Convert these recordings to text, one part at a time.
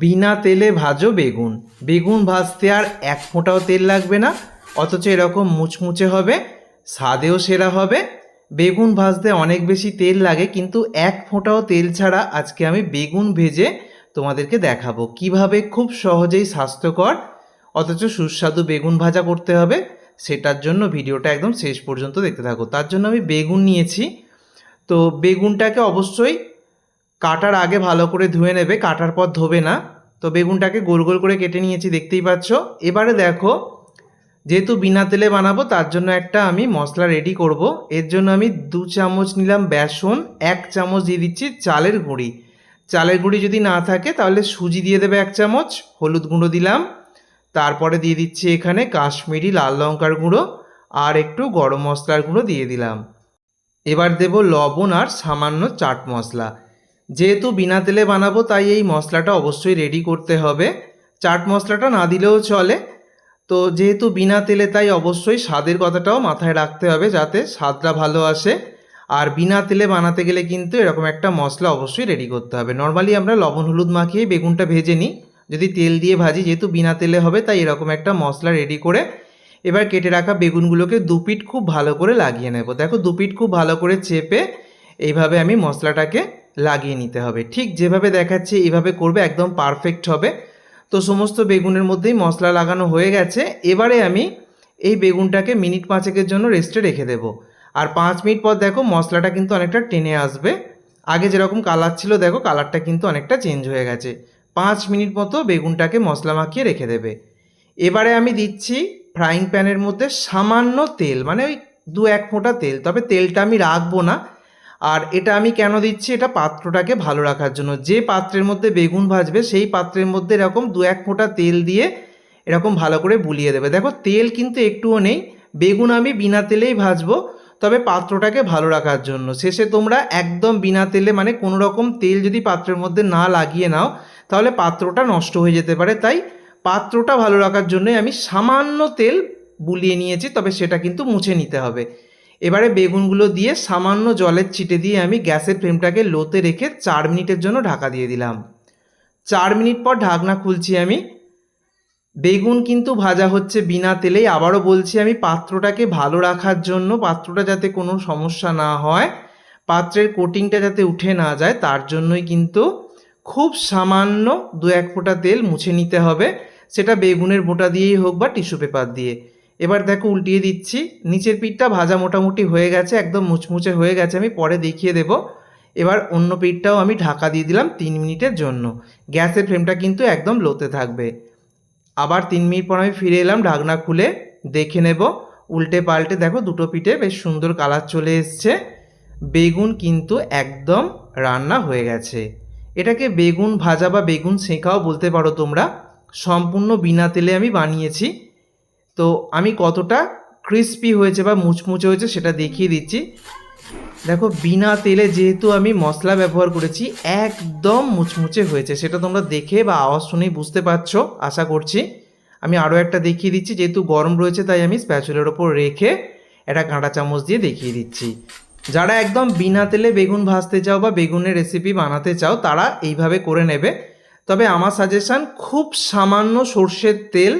বিনা তেলে ভাজো বেগুন। বেগুন ভাজতে আর এক ফোঁটাও তেল লাগবে না, অথচ এরকম মুচমুচে হবে, স্বাদেও সেরা হবে। বেগুন ভাজতে অনেক বেশি তেল লাগে, কিন্তু এক ফোঁটাও তেল ছাড়া আজকে আমি বেগুন ভেজে তোমাদেরকে দেখাবো। কীভাবে খুব সহজেই স্বাস্থ্যকর, অথচ সুস্বাদু বেগুন ভাজা করতে হবে, সেটার জন্য ভিডিওটা একদম শেষ পর্যন্ত দেখতে থাকো। তার জন্য আমি বেগুন নিয়েছি। তো বেগুনটাকে অবশ্যই কাটার আগে ভালো করে ধুয়ে নেবে, কাটার পর ধোবে না। তো বেগুনটাকে গোল গোল করে কেটে নিয়েছি, দেখতেই পাচ্ছ। এবারে দেখো, যেহেতু বিনা তেলে বানাবো, তার জন্য একটা আমি মশলা রেডি করব। এর জন্য আমি দু চামচ নিলাম বেসন, এক চামচ দিয়ে দিচ্ছি চালের গুঁড়ি। চালের গুঁড়ি যদি না থাকে, তাহলে সুজি দিয়ে দেবে এক চামচ, হলুদ গুঁড়ো দিলাম। তারপরে দিয়ে দিচ্ছি এখানে কাশ্মীরি লাল লঙ্কার গুঁড়ো আর একটু গরম মশলার গুঁড়ো দিয়ে দিলাম। এবার দেব লবণ আর সামান্য চাট মশলা। যেহেতু বিনা তেলে বানাবো, তাই এই মশলাটা অবশ্যই রেডি করতে হবে। চাট মশলাটা না দিলেও চলে। তো যেহেতু বিনা তেলে, তাই অবশ্যই স্বাদের কথাটাও মাথায় রাখতে হবে যাতে স্বাদটা ভালো আসে। আর বিনা তেলে বানাতে গেলে কিন্তু এরকম একটা মশলা অবশ্যই রেডি করতে হবে। নর্মালি আমরা লবণ, হলুদ মাখিয়ে বেগুনটা ভেজে নিই। যদি তেল দিয়ে ভাজি, যেহেতু বিনা তেলে হবে, তাই এরকম একটা মশলা রেডি করে এবার কেটে রাখা বেগুনগুলোকে দুপিট খুব ভালো করে লাগিয়ে নেব। দেখো, দুপিট খুব ভালো করে চেপে এইভাবে আমি মশলাটাকে লাগিয়ে নিতে হবে। ঠিক যেভাবে দেখাচ্ছি, এইভাবে করবে, একদম পারফেক্ট হবে। তো সমস্ত বেগুনের মধ্যেই মশলা লাগানো হয়ে গেছে। এবারে আমি এই বেগুনটাকে মিনিট পাঁচেকের জন্য রেস্টে রেখে দেব। আর পাঁচ মিনিট পর দেখো মশলাটা কিন্তু অনেকটা টেনে আসবে। আগে যেরকম কালার ছিল, দেখো কালারটা কিন্তু অনেকটা চেঞ্জ হয়ে গেছে। পাঁচ মিনিট মতো বেগুনটাকে মশলা মাখিয়ে রেখে দেবে। এবারে আমি দিচ্ছি ফ্রাইং প্যানের মধ্যে সামান্য তেল মানে ওই দু এক ফোঁটা তেল। তবে তেলটা আমি রাখব না। আর এটা আমি কেন দিচ্ছি? এটা পাত্রটাকে ভালো রাখার জন্য। যে পাত্রের মধ্যে বেগুন ভাজবে, সেই পাত্রের মধ্যে এরকম দু এক ফোঁটা তেল দিয়ে এরকম ভালো করে বুলিয়ে দেবে। দেখো, তেল কিন্তু একটুও নেই। বেগুন আমি বিনা তেলেই ভাজবো। তবে পাত্রটাকে ভালো রাখার জন্য। শেষে তোমরা একদম বিনা তেলে মানে কোনো রকম তেল যদি পাত্রের মধ্যে না লাগিয়ে নাও, তাহলে পাত্রটা নষ্ট হয়ে যেতে পারে। তাই পাত্রটা ভালো রাখার জন্যই আমি সামান্য তেল বুলিয়ে নিয়েছি, তবে সেটা কিন্তু মুছে নিতে হবে। এবারে বেগুনগুলো দিয়ে সামান্য জলের ছিটে দিয়ে আমি গ্যাসের ফ্লেমটাকে লোতে রেখে চার মিনিটের জন্য ঢাকা দিয়ে দিলাম। চার মিনিট পর ঢাকনা খুলছি আমি। বেগুন কিন্তু ভাজা হচ্ছে বিনা তেলেই। আবারও বলছি আমি, পাত্রটাকে ভালো রাখার জন্য, পাত্রটা যাতে কোনো সমস্যা না হয়, পাত্রের কোটিংটা যাতে উঠে না যায়, তার জন্যই কিন্তু খুব সামান্য দু এক ফোঁটা তেল মুছে নিতে হবে। সেটা বেগুনের বোটা দিয়েই হোক বা টিস্যু পেপার দিয়ে। এবার দেখো উল্টিয়ে দিচ্ছি। নিচের পিঠটা ভাজা মোটামুটি হয়ে গেছে, একদম মুচমুচে হয়ে গেছে, আমি পরে দেখিয়ে দেব। এবার অন্য পিঠটাও আমি ঢাকা দিয়ে দিলাম তিন মিনিটের জন্য। গ্যাসের ফ্লেমটা কিন্তু একদম লোতে থাকবে। আবার তিন মিনিট পর আমি ফিরে এলাম ঢাকনা খুলে, দেখে নেব। উল্টে পাল্টে দেখো দুটো পিঠে বেশ সুন্দর কালার চলে এসছে। বেগুন কিন্তু একদম রান্না হয়ে গেছে। এটাকে বেগুন ভাজা বা বেগুন সেঁকাও বলতে পারো তোমরা। সম্পূর্ণ বিনা তেলে আমি বানিয়েছি। তো আমি কতটা ক্রিস্পি হয়েছে বা মুচমুচে হয়েছে সেটা দেখিয়ে দিচ্ছি। দেখো, বিনা তেলে যেহেতু আমি মশলা ব্যবহার করেছি, একদম মুচমুচে হয়েছে। সেটা তোমরা দেখে বা আওয়াজ শুনেই বুঝতে পারছ, আশা করছি। আমি আরও একটা দেখিয়ে দিচ্ছি, যেহেতু গরম রয়েছে, তাই আমি স্প্যাচুলের ওপর রেখে একটা কাঁটা চামচ দিয়ে দেখিয়ে দিচ্ছি। যারা একদম বিনা তেলে বেগুন ভাজতে চাও বা বেগুনের রেসিপি বানাতে চাও, তারা এইভাবে করে নেবে। তবে আমার সাজেশান খুব সামান্য সর্ষের তেল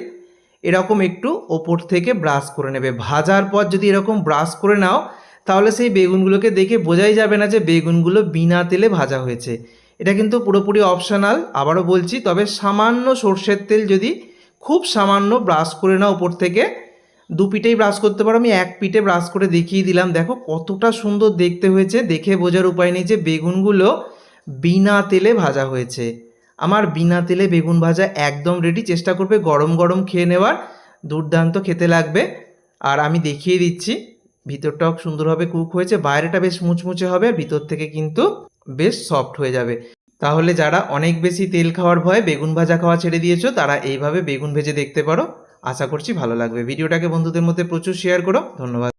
এরকম একটু ওপর থেকে ব্রাশ করে নেবে। ভাজার পর যদি এরকম ব্রাশ করে নাও, তাহলে সেই বেগুনগুলোকে দেখে বোঝাই যাবে না যে বেগুনগুলো বিনা তেলে ভাজা হয়েছে। এটা কিন্তু পুরোপুরি অপশানাল আবারও বলছি, তবে সামান্য সর্ষের তেল যদি খুব সামান্য ব্রাশ করে নাও ওপর থেকে, দু পিঠেই ব্রাশ করতে পারো। আমি এক পিঠে ব্রাশ করে দেখিয়ে দিলাম। দেখো কতটা সুন্দর দেখতে হয়েছে। দেখে বোঝার উপায় নেই যে বেগুনগুলো বিনা তেলে ভাজা হয়েছে। আমার বিনা তেলে বেগুন ভাজা একদম রেডি চেষ্টা করবে গরম গরম খেয়ে নেওয়ার। দুর্দান্ত খেতে লাগবে। আর আমি দেখিয়ে দিচ্ছি, ভিতরটাও সুন্দরভাবে কুক হয়েছে। বাইরেটা বেশ মুচমুচে হবে, ভিতর থেকে কিন্তু বেশ সফট হয়ে যাবে। তাহলে যারা অনেক বেশি তেল খাওয়ার ভয়ে বেগুন ভাজা খাওয়া ছেড়ে দিয়েছ, তারা এইভাবে বেগুন ভেজে দেখতে পারো। আশা করছি ভালো লাগবে। ভিডিওটাকে বন্ধুদের মধ্যে প্রচুর শেয়ার করো। ধন্যবাদ।